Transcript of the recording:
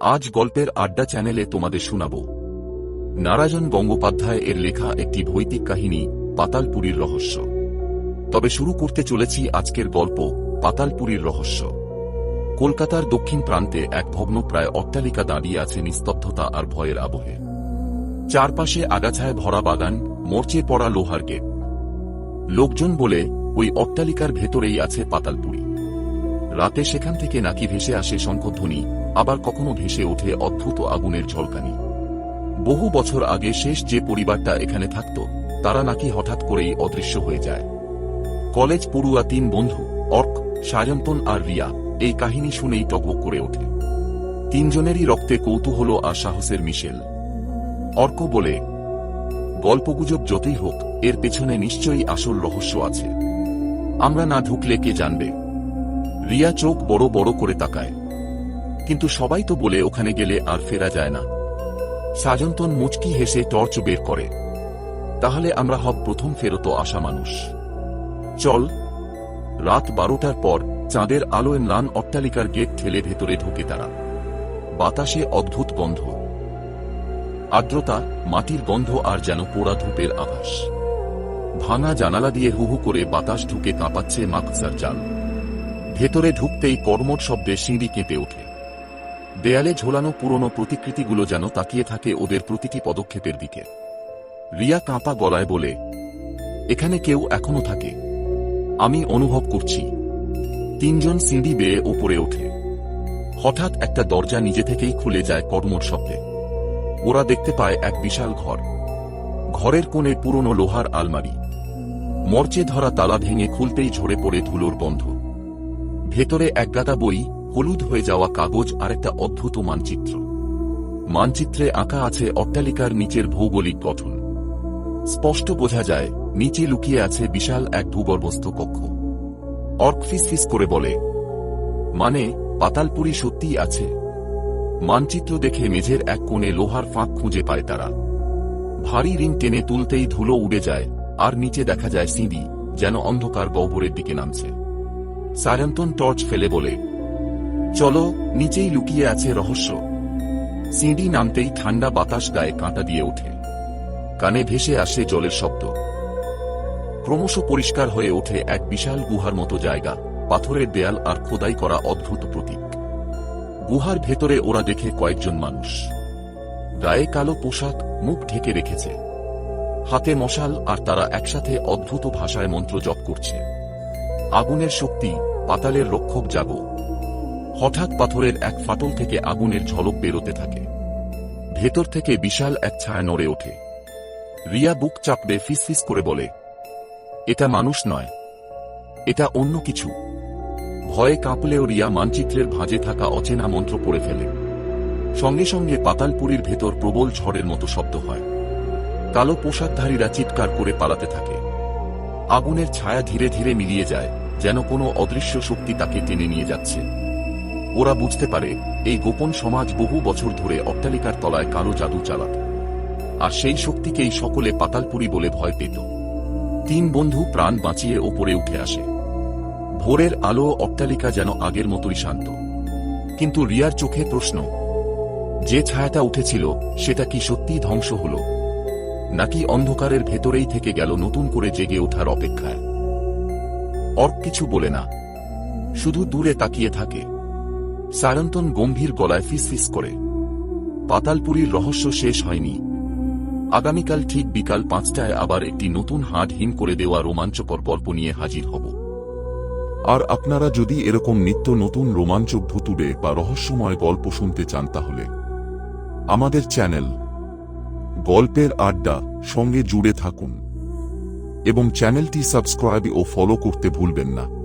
আজ গল্পের আড্ডা চ্যানেলে তোমাদের শোনাব। নারায়ণ গঙ্গোপাধ্যায় এর লেখা একটি ভৌতিক কাহিনী, পাতালপুরীর রহস্য। তবে শুরু করতে চলেছি আজকের গল্প, পাতালপুরীর রহস্য। কলকাতার দক্ষিণ প্রান্তে এক ভগ্নপ্রায় অট্টালিকা দাঁড়িয়ে আছে নিস্তব্ধতা আর ভয়ের আবহে। চারপাশে আগাছায় ভরা বাগান, মরচে পড়া লোহার গেট। লোকজন বলে ওই অট্টালিকার ভেতরেই আছে পাতালপুরী। রাতে সেখান থেকে নাকি ভেসে আসে শঙ্কধ্বনি আবার কখনো ভেসে ওঠে অদ্ভুত আগুনের ঝলকানি। বহু বছর আগে শেষ যে পরিবারটা এখানে থাকত, তারা নাকি হঠাৎ করেই অদৃশ্য হয়ে যায়। কলেজ পড়ুয়া তিন বন্ধু, অর্ক, সায়ন্তন আর রিয়া, এই কাহিনী শুনেই টকবক করে ওঠে। তিনজনেরই রক্তে কৌতূহল আর সাহসের মিশেল। অর্ক বলে, গল্পগুজব যতই হোক, এর পেছনে নিশ্চয়ই আসল রহস্য আছে। আমরা না ঢুকলে কে জানবে? রিয়া চোখ বড় বড় করে তাকায়। কিন্তু সবাই তো বলে ওখানে গেলে আর ফেরা যায় না। সাজন্তন মুচকি হেসে টর্চ বের করে। তাহলে আমরা হব প্রথম ফেরত আসা মানুষ। চল। রাত বারোটার পর চাঁদের আলোয় ম্লান অট্টালিকার গেট ঠেলে ভেতরে ঢুকে তারা। বাতাসে অদ্ভুত গন্ধ। আর্দ্রতা, মাটির গন্ধ আর যেন পোড়া ধূপের আভাস। ভাঙা জানালা দিয়ে হুহু করে বাতাস ঢুকে কাঁপাচ্ছে মাকসার জাল। ভেতরে ঢুকতেই কর্মট শব্দে সিঁড়ি কেঁপে ওঠে। দেয়ালে ঝোলানো পুরনো প্রতিকৃতিগুলো যেন তাকিয়ে থাকে ওদের প্রতিটি পদক্ষেপের দিকে। রিয়া কাঁপা গলায় বলে, এখানে কেউ এখনও থাকে। আমি অনুভব করছি। তিনজন সিঁড়ি বেয়ে ওপরে ওঠে। হঠাৎ একটা দরজা নিজে থেকেই খুলে যায় কর্মর শব্দে। ওরা দেখতে পায় এক বিশাল ঘর। ঘরের কোণে পুরনো লোহার আলমারি। মরচে ধরা তালা ভেঙে খুলতেই ঝরে পড়ে ধুলোর বন্ধ। ভেতরে একগাদা বই, হলুদ হয়ে যাওয়া কাগজ আর একটা অদ্ভুত মানচিত্র। মানচিত্রে আঁকা আছে অট্টালিকার নিচের ভৌগোলিক গঠন। স্পষ্ট বোঝা যায়, নিচে লুকিয়ে আছে বিশাল এক ভূগর্ভস্থ কক্ষ। অর্ক করে বলে মানে পাতালপুরি সত্যিই আছে। মানচিত্র দেখে মেঝের এক কোণে লোহার ফাঁক খুঁজে পায় তারা। ভারী রিং টেনে তুলতেই ধুলো উড়ে যায়, আর নিচে দেখা যায় সিঁড়ি, যেন অন্ধকার গহ্বরের দিকে নামছে। সায়ন্তন টর্চ ফেলে বলে, চলো, নিচেই লুকিয়ে আছে রহস্য। সিঁড়ি নামতেই ঠান্ডা বাতাস গায়ে কাঁটা দিয়ে ওঠে। কানে ভেসে আসে জলের শব্দ। ক্রমশ পরিষ্কার হয়ে ওঠে এক বিশাল গুহার মতো জায়গা, পাথরের দেয়াল আর খোদাই করা অদ্ভুত প্রতীক। গুহার ভেতরে ওরা দেখে কয়েকজন মানুষ। গায়ে কালো পোশাক, মুখ ঢেকে রেখেছে। হাতে মশাল আর তারা একসাথে অদ্ভুত ভাষায় মন্ত্র জপ করছে। আগুনের শক্তি, পাতালের রক্ষক জাগো। হঠাৎ পাথরের এক ফাটল থেকে আগুনের ঝলক বেরোতে থাকে। ভেতর থেকে বিশাল এক ছায়া নড়ে ওঠে। রিয়া বুক চাপড়ে ফিসফিস করে বলে, এটা মানুষ নয়। এটা অন্য কিছু। ভয়ে কাঁপলেও রিয়া মানচিত্রের ভাঁজে থাকা অচেনা মন্ত্র পড়ে ফেলে। সঙ্গে সঙ্গে পাতালপুরীর ভেতর প্রবল ঝড়ের মতো শব্দ হয়। কালো পোশাকধারীরা চিৎকার করে পালাতে থাকে। আগুনের ছায়া ধীরে ধীরে মিলিয়ে যায়। যেন কোনো অদৃশ্য শক্তি তাকে টেনে নিয়ে যাচ্ছে। ওরা বুঝতে পারে, এই গোপন সমাজ বহু বছর ধরে অট্টালিকার তলায় কালো জাদু চালাত। আর সেই শক্তিকেই সকলে পাতালপুরি বলে ভয় পেত। তিন বন্ধু প্রাণ বাঁচিয়ে ওপরে উঠে আসে। ভোরের আলো অট্টালিকা যেন আগের মতোই শান্ত। কিন্তু রিয়ার চোখে প্রশ্ন, যে ছায়াটা উঠেছিল, সেটা কি সত্যিই ধ্বংস হল? নাকি অন্ধকারের ভেতরেই থেকে গেল নতুন করে জেগে ওঠার অপেক্ষায়? অর্ক কিছু বলে না। শুধু দূরে তাকিয়ে থাকে। সায়ন্তন গম্ভীর গলায় ফিসফিস করে। পাতালপুরীর রহস্য শেষ হয়নি। আগামীকাল ঠিক বিকাল পাঁচটায় আবার একটি নতুন হাট করে দেওয়া রোমাঞ্চকর গল্প নিয়ে হাজির হব। আর আপনারা যদি এরকম নিত্য নতুন রোমাঞ্চক ভুতুড়ে বা রহস্যময় গল্প শুনতে চান তাহলে, আমাদের চ্যানেল গল্পের আড্ডা সঙ্গে জুড়ে থাকুন। এবং চ্যানেলটি সাবস্ক্রাইব ও ফলো করতে ভুলবেন না।